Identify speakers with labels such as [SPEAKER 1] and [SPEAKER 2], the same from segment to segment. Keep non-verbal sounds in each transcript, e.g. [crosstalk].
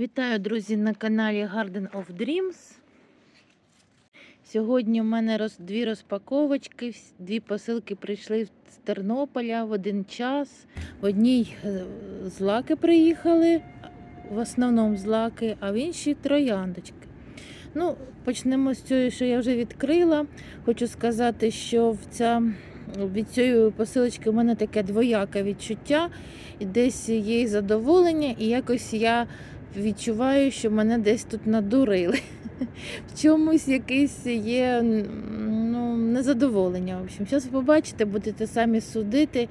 [SPEAKER 1] Вітаю, друзі, на каналі Garden of Dreams. Сьогодні у мене роз, дві розпаковочки, дві посилки прийшли з Тернополя в один час. В одній е, злаки приїхали, в основному злаки, а в іншій трояндочки. Ну, почнемо з цього, що я вже відкрила. Хочу сказати, що в ця, від цієї посилочки у мене таке двояке відчуття. І десь є задоволення, і якось я відчуваю, що мене десь тут надурили. В чомусь якесь є ну, незадоволення. В общем, зараз побачите, будете самі судити,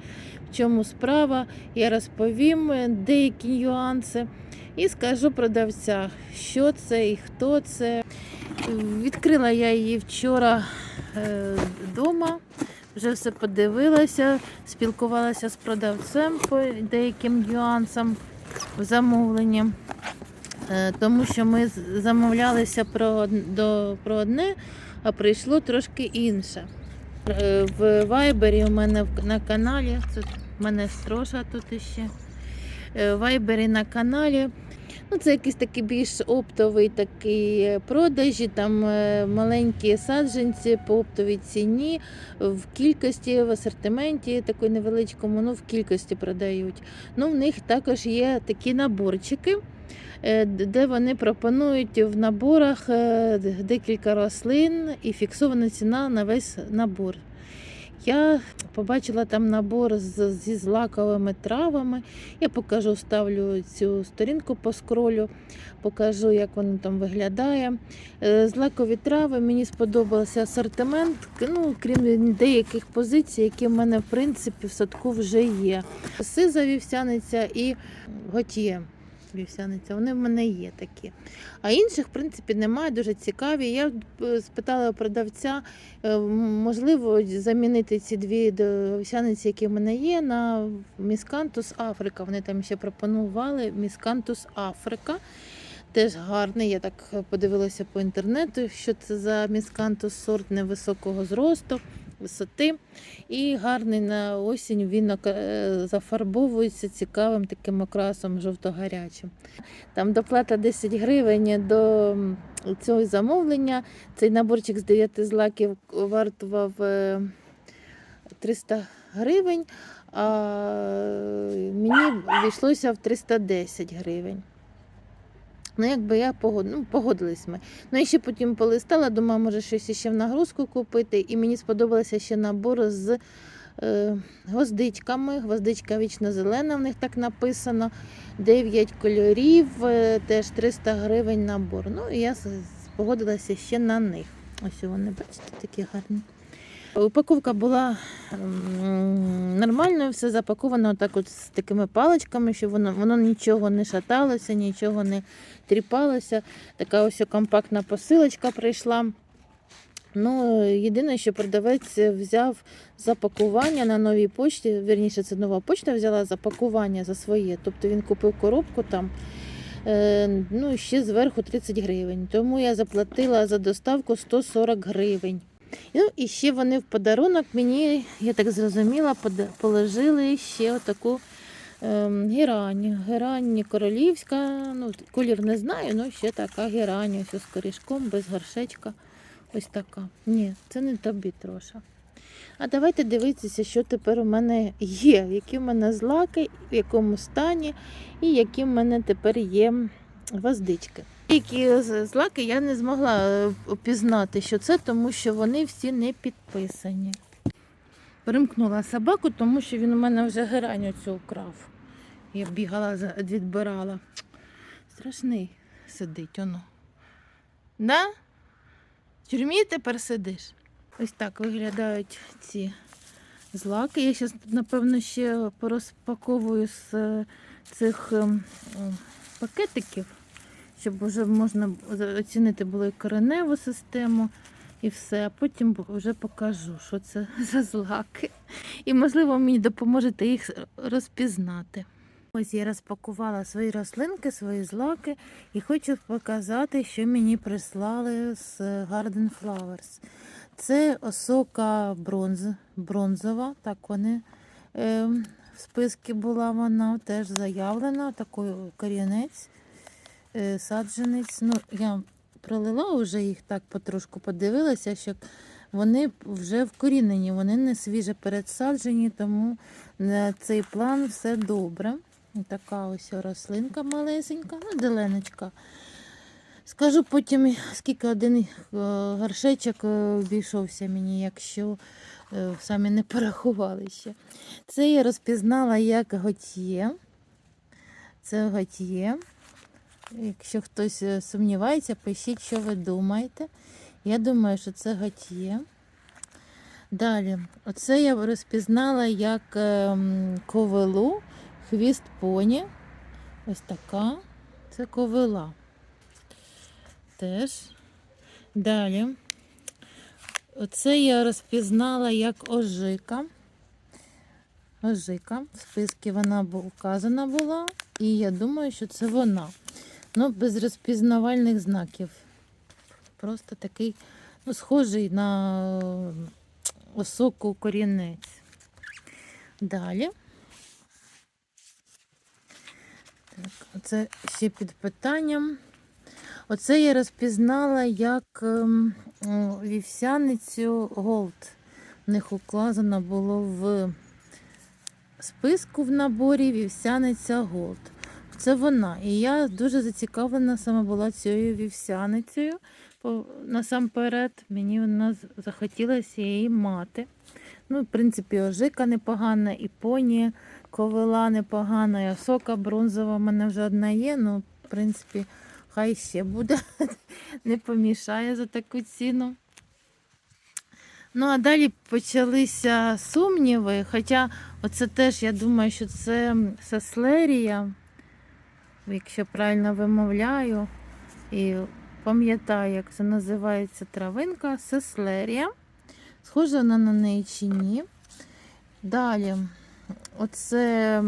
[SPEAKER 1] в чому справа. Я розповім е, деякі нюанси і скажу продавця, що це і хто це. Відкрила я її вчора вдома. Вже все подивилася, спілкувалася з продавцем по деяким нюансам в замовленні. Е, Тому що ми замовлялися про, до, про одне, а прийшло трошки інше. Е, В Вайбері у мене на каналі, тут в мене строша тут іще. Е, В Вайбері на каналі. Ну, це якийсь такий більш оптовий такий е, продажі, там е, маленькі саджанці по оптовій ціні, в кількості, в асортименті такої невеличкому, ну в кількості продають. Ну, в них також є такі наборчики, е, де вони пропонують в наборах декілька рослин і фіксована ціна на весь набор. Я побачила там набор з, зі злаковими травами. Я покажу, ставлю цю сторінку по скролю, покажу, як воно там виглядає. Е, Злакові трави мені сподобався асортимент, ну, крім деяких позицій, які в мене в принципі в садку вже є. Сиза вівсяниця і готє вівсяниця. Вони в мене є такі. А інших, в принципі, немає, дуже цікаві. Я е, спитала продавця, е, можливо, замінити ці дві вівсяниці, які в мене є, на Міскантус Африка. Вони там ще пропонували Міскантус Африка. Теж гарний. Я так подивилася по інтернету, що це за міскантус сорт невисокого зросту, висоти. І гарний на осінь він е, зафарбовується цікавим таким окрасом жовто-гарячим. Там доплата 10 гривень до цього замовлення. Цей наборчик з 9 злаків вартував е, 300 гривень, а мені війшлося в 310 гривень. Ну, якби я погод... ну, погодились ми. Ну, і ще потім полистала, думаю, може щось ще в нагрузку купити. І мені сподобався ще набор з е, гвоздичками. Гвоздичка вічно зелена, в них так написано. 9 кольорів, е, теж 300 гривень набор. Ну, і я погодилася ще на них. Ось вони, бачите, такі гарні. Упаковка була нормальною, все запаковано так от з такими паличками, щоб воно, воно нічого не шаталося, нічого не тріпалося. Така ось компактна посилочка прийшла. Ну, єдине, що продавець взяв запакування на новій почті, вірніше, це нова почта взяла запакування за своє. Тобто він купив коробку там, е, ну, ще зверху 30 гривень. Тому я заплатила за доставку 140 гривень. Ну, і ще вони в подарунок мені, я так зрозуміла, положили ще отаку ем, герань. Герань королівська, ну, колір не знаю, але ще така герань, ось з корішком, без горшечка. Ось така. Ні, це не тобі троша. А давайте дивитися, що тепер у мене є, які в мене злаки, в якому стані, і які в мене тепер є гвоздички. Які злаки я не змогла е, опізнати, що це, тому що вони всі не підписані. Примкнула собаку, тому що він у мене вже герань оцю украв. Я бігала, відбирала. Страшний сидить воно. Да? В тюрмі тепер сидиш? Ось так виглядають ці злаки. Я зараз, напевно, ще порозпаковую з е, цих ем, пакетиків, щоб вже можна оцінити було і кореневу систему і все. А потім вже покажу, що це [laughs] за злаки. І, можливо, мені допоможете їх розпізнати. Ось я розпакувала свої рослинки, свої злаки і хочу показати, що мені прислали з Garden Flowers. Це осока бронз, бронзова, так вони е, в списку була вона теж заявлена, такий корінець. Е, саджанець. Ну, я пролила вже їх так потрошку подивилася, що вони вже вкорінені, вони не свіже передсаджені, тому на цей план все добре. Така ось рослинка малесенька, ну, деленочка. Скажу потім, скільки один е, горшечок е, обійшовся мені, якщо самі не порахували ще. Це я розпізнала як готьє. Це готьє. Якщо хтось е, сумнівається, пишіть, що ви думаєте. Я думаю, що це готьє. Далі, оце я розпізнала як ем, ковилу, хвіст поні. Ось така. Це ковила. Теж. Далі. Оце я розпізнала як ожика. Ожика. В списку вона указана була. І я думаю, що це вона. Ну, без розпізнавальних знаків. Просто такий, ну, схожий на е, осоку корінець. Далі. Так, оце ще під питанням. Оце я розпізнала як ем, вівсяницю Голд. В них указано було в списку в наборі вівсяниця Голд. Це вона. І я дуже зацікавлена саме була цією вівсяницею. Насамперед, мені вона захотілося її мати. Ну, в принципі, ожика непогана, і поні ковила непогана, і осока бронзова в мене вже одна є. Ну, в принципі, хай ще буде. [laughs] Не помішає за таку ціну. Ну, а далі почалися сумніви. Хоча оце теж, я думаю, що це сеслерія, якщо правильно вимовляю. І пам'ятаю, як це називається травинка, сеслерія. Схожа вона на неї чи ні. Далі, оце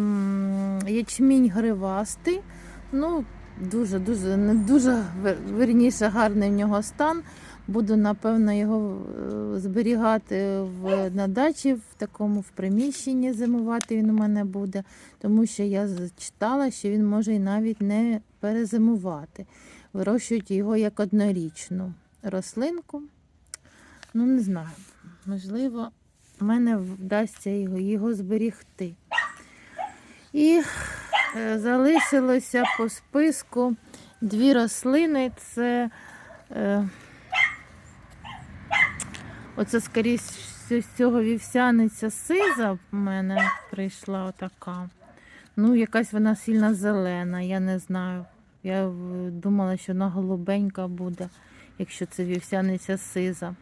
[SPEAKER 1] ячмінь гривастий. Ну, дуже-дуже, не дуже верніше гарний в нього стан. Буду, напевно, його е, зберігати в, на дачі, в такому в приміщенні зимувати він у мене буде, тому що я читала, що він може і навіть не перезимувати. Вирощують його як однорічну рослинку. Ну, не знаю. Можливо, в мене вдасться його, його зберігти. І е, залишилося по списку дві рослини. Це е, оце, скоріше з цього вівсяниця сиза в мене прийшла отака. Ну, якась вона сильно зелена, я не знаю. Я е, думала, що вона голубенька буде, якщо це вівсяниця сиза.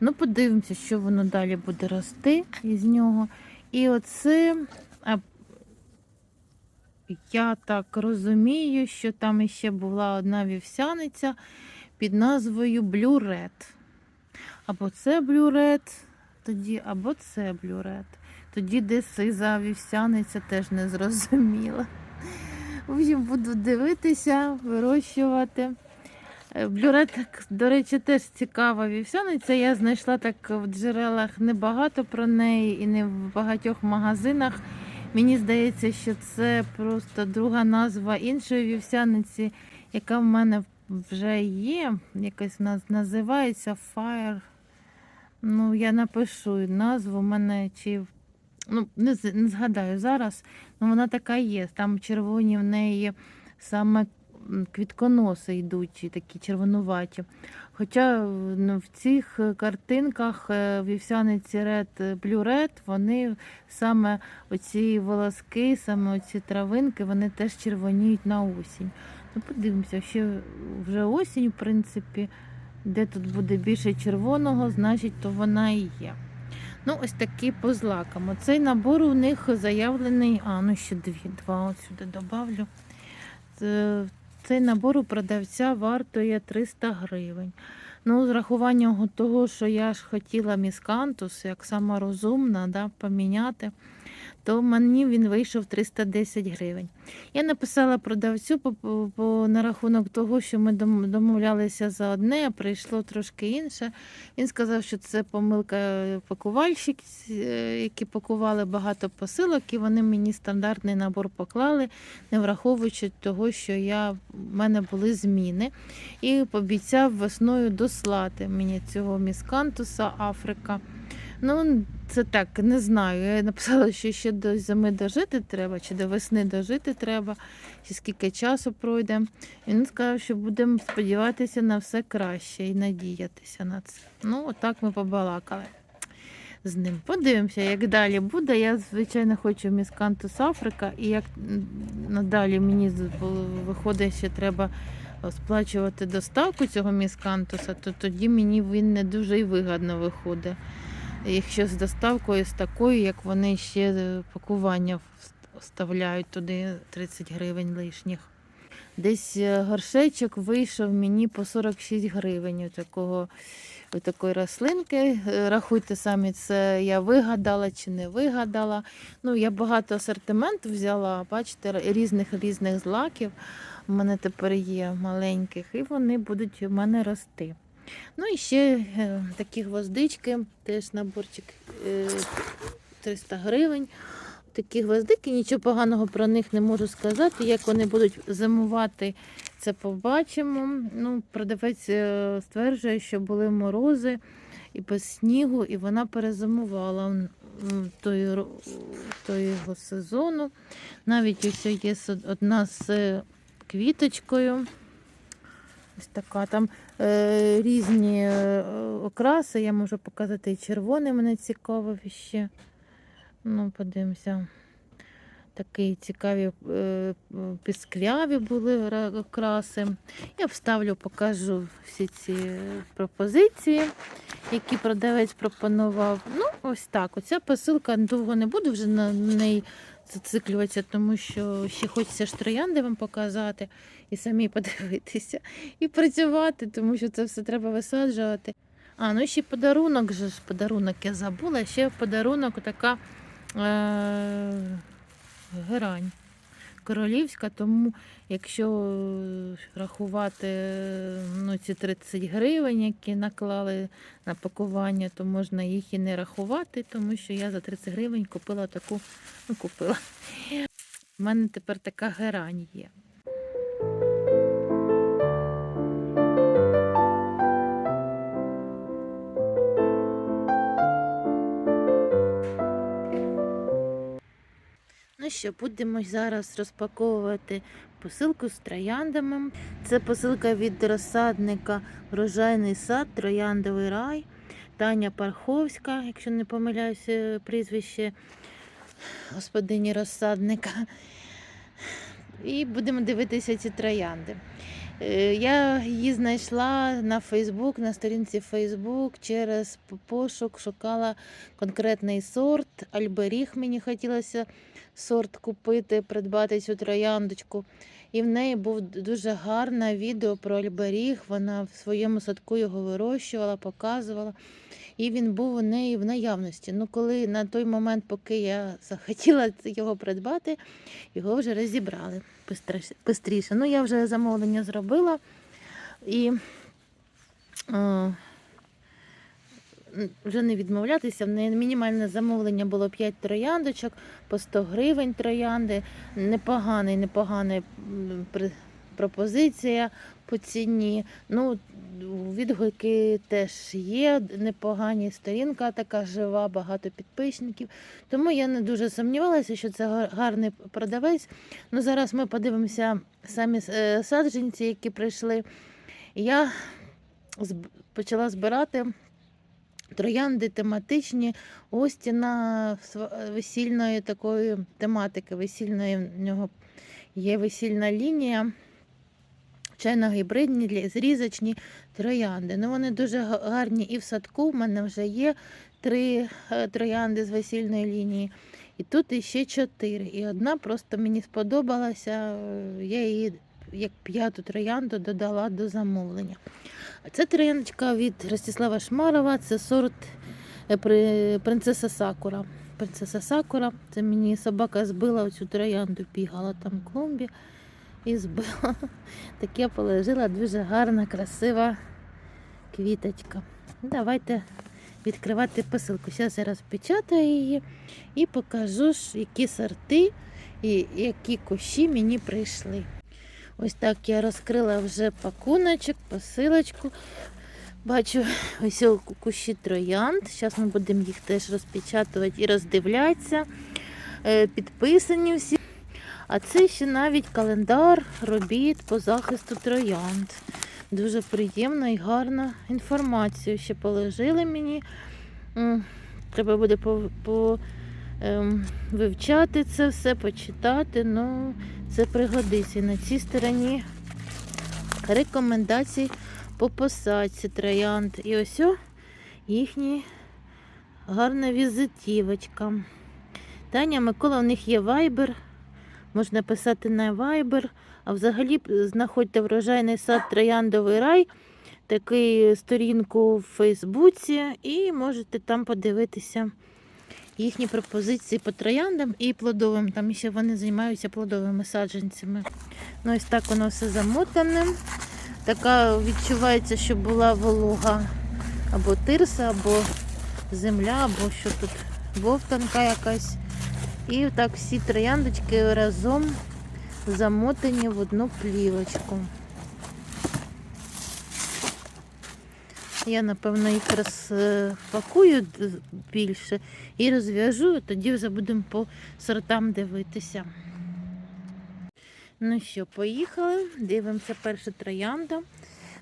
[SPEAKER 1] Ну, подивимося, що воно далі буде рости із нього. І оце, я так розумію, що там іще була одна вівсяниця під назвою Red. Або це Red, тоді, або це Red. Тоді де сиза вівсяниця теж не зрозуміла. В буду дивитися, вирощувати. Е, Блюрет, до речі, теж цікава вівсяниця. Я знайшла так в джерелах небагато про неї і не в багатьох магазинах. Мені здається, що це просто друга назва іншої вівсяниці, яка в мене вже є. Якась вона називається Fire. Ну, я напишу назву в мене чи. Ну, не, не згадаю зараз, але вона така є. Там червоні в неї саме квітконоси йдуть, такі червонуваті. Хоча ну, в цих картинках е, вівсяниці Blue Red, вони саме оці волоски, саме оці травинки, вони теж червоніють на осінь. Ну, подивимося, ще вже осінь, в принципі, де тут буде більше червоного, значить, то вона і є. Ну, ось такі по. Оцей набор у них заявлений. А, ну ще дві, два от сюди добавлю. Цей набор у продавця вартує 300 гривень. Ну, з рахуванням того, що я ж хотіла міскантус, як сама розумна, да, поміняти, то мені він вийшов 310 гривень. Я написала продавцю по, по, по- на рахунок того, що ми домовлялися за одне, а прийшло трошки інше. Він сказав, що це помилка пакувальщиків, е, які пакували багато посилок, і вони мені стандартний набор поклали, не враховуючи того, що я, в мене були зміни. І пообіцяв весною дослати мені цього міскантуса Африка. Ну, це так, не знаю. Я написала, що ще до зими дожити треба, чи до весни дожити треба, чи скільки часу пройде. Він сказав, що будемо сподіватися на все краще і надіятися на це. Ну, отак ми побалакали з ним. Подивимося, як далі буде. Я, звичайно, хочу міскантус Африка, і як надалі мені виходить, що треба сплачувати доставку цього міскантуса, то тоді мені він не дуже і вигідно виходить. Якщо з доставкою з такою, як вони ще е, пакування вставляють туди 30 гривень лишніх. Десь е, горшечок вийшов мені по 46 гривень такого, такої рослинки. Е, Рахуйте самі, це я вигадала чи не вигадала. Ну, я багато асортименту взяла, бачите, різних різних злаків. У мене тепер є маленьких, і вони будуть у мене рости. Ну і ще е, такі гвоздички, теж наборчик е, 300 гривень. Такі гвоздики, нічого поганого про них не можу сказати. Як вони будуть зимувати, це побачимо. Ну, продавець е, стверджує, що були морози і без снігу, і вона перезимувала той, того сезону. Навіть ось є одна з е, квіточкою. Ось така там е, різні е, окраси. Я можу показати і червоний, мене цікавив ще. Ну, подивимося. Такі цікаві е, піскляві були окраси. Я вставлю, покажу всі ці пропозиції, які продавець пропонував. Ну, ось так. Оця посилка довго не буду вже на неї зациклюватися, тому що ще хочеться ж троянди вам показати і самі подивитися, і працювати, тому що це все треба висаджувати. А, ну ще подарунок же ж, подарунок я забула. Ще подарунок така е- герань королівська, тому якщо рахувати ну, ці 30 гривень, які наклали на пакування, то можна їх і не рахувати, тому що я за 30 гривень купила таку, ну купила. У мене тепер така герань є. Що, будемо зараз розпаковувати посилку з трояндами. Це посилка від розсадника Врожайний сад, Трояндовий рай. Таня Парховська, якщо не помиляюся, прізвище господині розсадника. І будемо дивитися ці троянди. Е, Я її знайшла на Фейсбук, на сторінці Фейсбук через пошук, шукала конкретний сорт. Альберіг мені хотілося сорт купити, придбати цю трояндочку. І в неї був дуже гарне відео про альберіг. Вона в своєму садку його вирощувала, показувала. І він був у неї в наявності. Ну, коли на той момент, поки я [laughs] захотіла його придбати, його вже розібрали бистріше. Ну, я вже замовлення зробила. І е, вже не відмовлятися. Мінімальне замовлення було 5 трояндочок по 100 гривень троянди. Непоганий, непогана пропозиція по ціні. Ну, відгуки теж є, непогані. Сторінка така жива, багато підписників. Тому я не дуже сумнівалася, що це гарний продавець. Ну, зараз ми подивимося самі е, саджанці, які прийшли. Я почала збирати троянди тематичні Остіна св- весільної такої тематики. Весільної в нього є весільна лінія. Чайно-гібридні, зрізочні троянди. Ну, вони дуже гарні і в садку. В мене вже є три е, троянди з весільної лінії. І тут іще чотири. І одна просто мені сподобалася. е, Я її як п'яту троянду додала до замовлення. Це трояндочка від Ростислава Шмарова, це сорт е, принцеса Сакура. Принцеса Сакура. Це мені собака збила оцю троянду, бігала там в клумбі і збила. [laughs] Так я положила дуже гарна, красива квіточка. Давайте відкривати посилку. Зараз я розпечатаю її і покажу, які сорти і які кущі мені прийшли. Ось так я розкрила вже пакуночок, посилочку. Бачу ось кущі троянд. Зараз ми будемо їх теж розпечатувати і роздивлятися. Е, Підписані всі. А це ще навіть календар робіт по захисту троянд. Дуже приємна і гарна інформація. Ще положили мені. Треба буде по, по, ем, вивчати це все, почитати. Ну, це пригодиться. На цій стороні рекомендації по посадці троянд. І ось їхні гарна візитівочка. Таня Микола, у них є вайбер. Можна писати на вайбер. А взагалі знаходьте врожайний сад Трояндовий рай, таку сторінку в Фейсбуці, і можете там подивитися їхні пропозиції по трояндам і плодовим. Там ще вони займаються плодовими саджанцями. Ну, ось так воно все замотане. Така відчувається, що була волога або тирса, або земля, або що тут вовтанка якась. І так всі трояндочки разом замотані в одну плівочку. Я, напевно, їх розпакую більше і розв'яжу, тоді вже будемо по сортам дивитися. Ну що, поїхали. Дивимося першу троянду.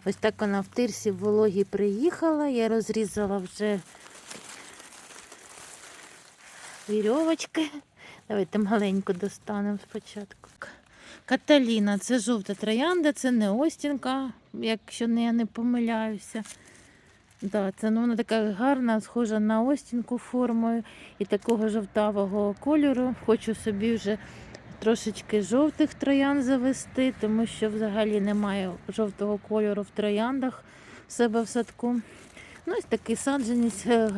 [SPEAKER 1] Ось так вона в тирсі в вологі приїхала. Я розрізала вже вірьовочки. Давайте маленьку достанемо спочатку. Каталіна, це жовта троянда, це не Остінка, якщо не, я не помиляюся. Да, це ну, вона така гарна, схожа на Остінку формою і такого жовтавого кольору. Хочу собі вже трошечки жовтих троян завести, тому що взагалі немає жовтого кольору в трояндах в себе в садку. Ну, ось такий саджанець, е,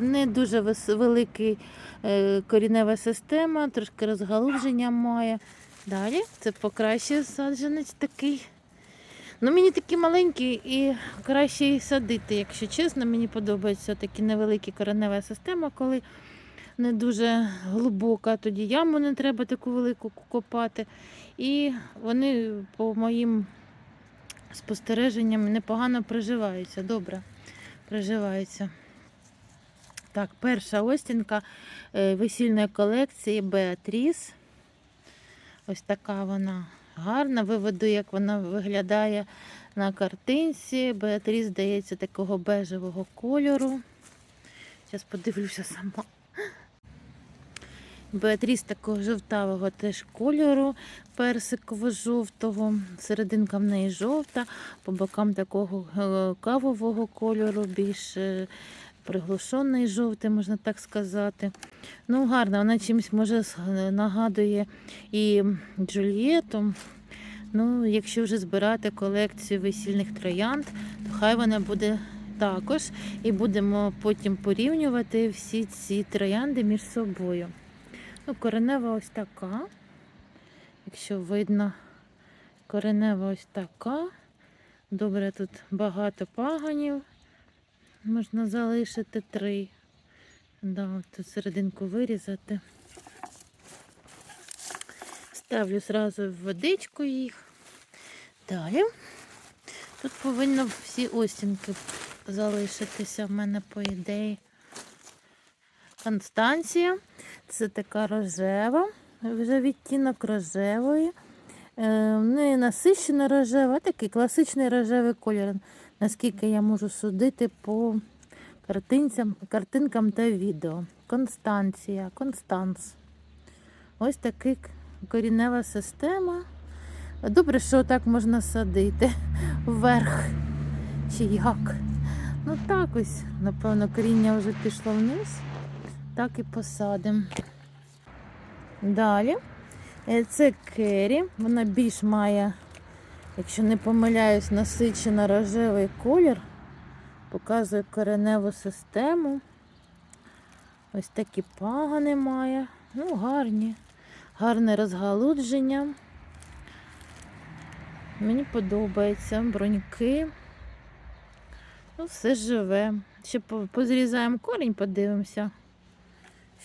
[SPEAKER 1] не дуже великий е, корінева система, трошки розгалуження має. Далі це покраще саджанець такий. Ну, мені такі маленькі і краще і садити, якщо чесно. Мені подобається такі невеликі коренева система, коли не дуже глибока, тоді яму не треба таку велику копати. І вони, по моїм спостереженням, непогано приживаються. Добре приживаються. Так, перша остінка е, весільної колекції Беатріс. Ось така вона гарна. Виведу, як вона виглядає на картинці. Беатріс здається такого бежевого кольору. Зараз подивлюся сама. Беатріс такого жовтавого теж кольору, персиково-жовтого. Серединка в неї жовта, по бокам такого е, кавового кольору, більш е, приглушений жовтий, можна так сказати. Ну, гарна, вона чимось може нагадує і Джульєту. Ну, якщо вже збирати колекцію весільних троянд, то хай вона буде також. І будемо потім порівнювати всі ці троянди між собою. Ну, коренева ось така. Якщо видно, коренева ось така. Добре, тут багато паганів. Можна залишити три. Да, тут серединку вирізати. Ставлю зразу в водичку їх. Далі. Тут повинно всі остінки залишитися в мене, по ідеї. Констанція. Це така рожева, вже відтінок рожевої. Не насичена рожева, а такий класичний рожевий колір, наскільки я можу судити по картинцям, картинкам та відео. Констанція, Констанс. Ось така корінева система. Добре, що так можна садити [laughs] вверх. Чи як? Ну так ось, напевно, коріння вже пішло вниз. Так і посадимо. Далі. Е, Це кері. Вона більш має, якщо не помиляюсь, насичено рожевий колір. Показує кореневу систему. Ось такі пагани має. Ну, гарні. Гарне розгалудження. Мені подобається. Броньки. Ну, все живе. Ще позрізаємо корінь, подивимося.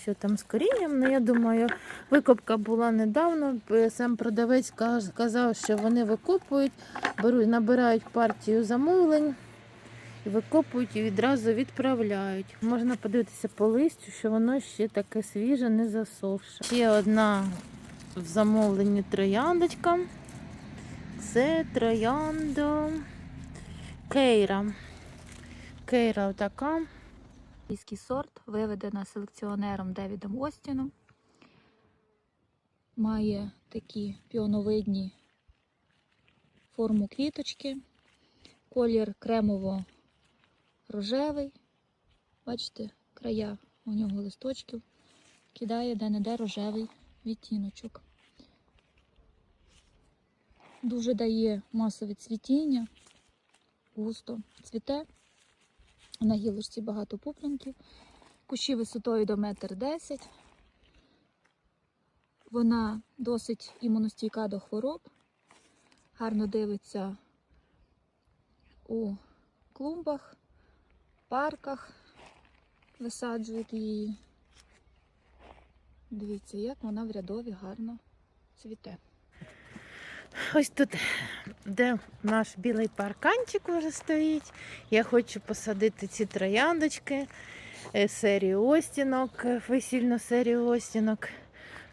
[SPEAKER 1] Що там з корінням? Ну, я думаю, викопка була недавно. Сам продавець казав, що вони викопують, беруть, набирають партію замовлень, викопують і відразу відправляють. Можна подивитися по листю, що воно ще таке свіже, не засохше. Ще одна в замовленні трояндочка. Це троянда Кейра. Кейра така.
[SPEAKER 2] Англійський сорт виведена селекціонером Девідом Остіном. Має такі піоновидні форму квіточки, колір кремово-рожевий. Бачите, края у нього листочків кидає де-не-де рожевий відтіночок. Дуже дає масове цвітіння, густо цвіте. На гілочці багато пуплінків. Кущі висотою до метр десять. Вона досить імуностійка до хвороб. Гарно дивиться у клумбах, парках. Висаджують її. Дивіться, як вона в рядові гарно цвіте.
[SPEAKER 1] Ось тут, де наш білий парканчик вже стоїть. Я хочу посадити ці трояндочки, е, серію остінок, весільну серію остінок.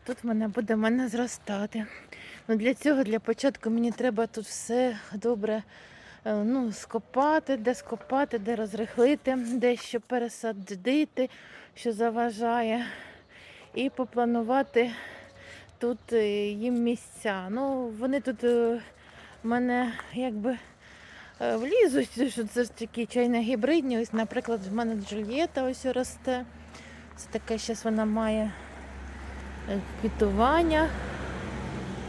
[SPEAKER 1] Тут мене буде мене зростати. Ну, для цього, для початку, мені треба тут все добре е, ну, скопати, де скопати, де розрихлити, де що пересадити, що заважає. І попланувати тут е, їм місця. Ну, вони тут е, в мене якби е, влізуть, що це ж такі чайно гібридні. Ось, наприклад, в мене Джульєта ось росте. Це таке зараз вона має квітування.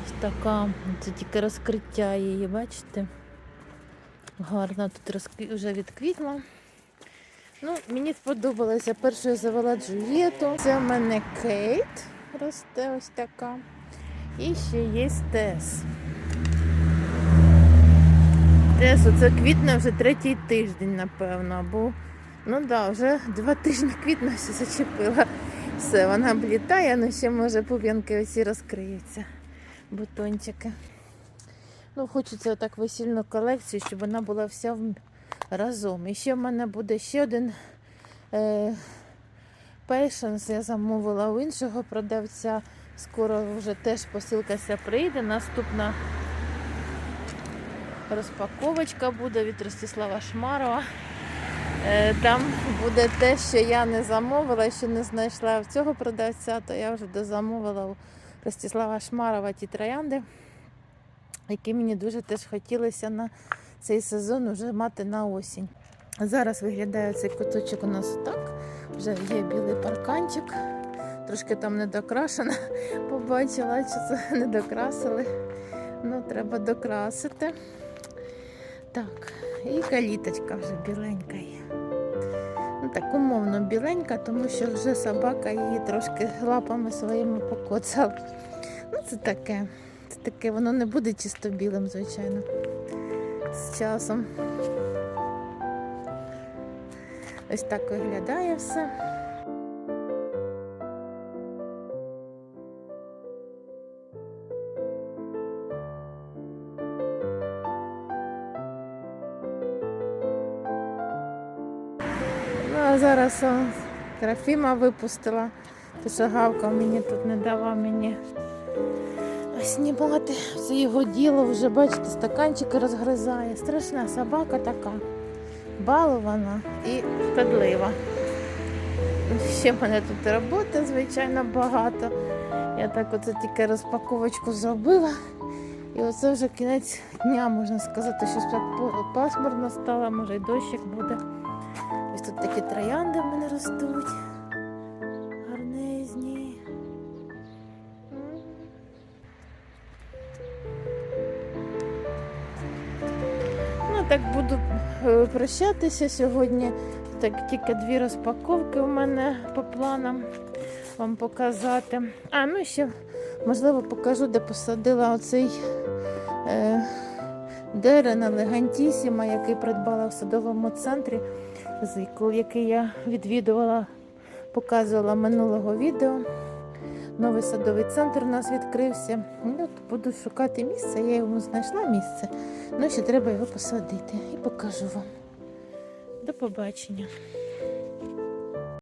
[SPEAKER 1] Ось така, це тільки розкриття її, бачите? Гарно тут розкві... вже відквітла. Ну, мені сподобалося. Перше я завела Джульєту. Це в мене Кейт росте ось така. І ще є Тес. Тес, оце квітне вже третій тиждень, напевно. Бо, ну так, да, вже два тижні квітне все зачепила. Все, вона облітає, ну ще може пуп'янки оці розкриються. Бутончики. Ну, хочеться отак весільну колекцію, щоб вона була вся разом. І ще в мене буде ще один е, Patience я замовила у іншого продавця. Скоро вже теж посилкася прийде. Наступна розпаковочка буде від Ростислава Шмарова. Е, Там буде те, що я не замовила, що не знайшла в цього продавця, то я вже дозамовила у Ростислава Шмарова ті троянди, які мені дуже теж хотілося на цей сезон вже мати на осінь. Зараз виглядає цей куточок у нас так. Вже є білий парканчик. Трошки там не докрашено. [laughs] Побачила, що це [laughs] не докрасили. Ну, треба докрасити. Так, і каліточка вже біленька є. Ну, так умовно біленька, тому що вже собака її трошки лапами своїми покоцала. Ну, це таке. Це таке, воно не буде чисто білим, звичайно. З часом. Ось так виглядає все. Ну, а зараз о, Трофіма випустила. Ти що гавкав мені тут не давав мені знімати. Це його діло вже, бачите, стаканчики розгризає. Страшна собака така балована і шкодлива. Ще в мене тут роботи, звичайно, багато. Я так оце тільки розпаковочку зробила. І оце вже кінець дня, можна сказати, що пасмурно стало, може й дощик буде. Ось тут такі троянди в мене ростуть. Прощатися сьогодні. Так, тільки дві розпаковки в мене по планам вам показати. А, ну ще, можливо, покажу, де посадила оцей е, дерен елегантісіма, який придбала в садовому центрі, який я відвідувала, показувала минулого відео. Новий садовий центр у нас відкрився. Ну, буду шукати місце, я йому знайшла місце. Ну, ще треба його посадити і покажу вам. До побачення.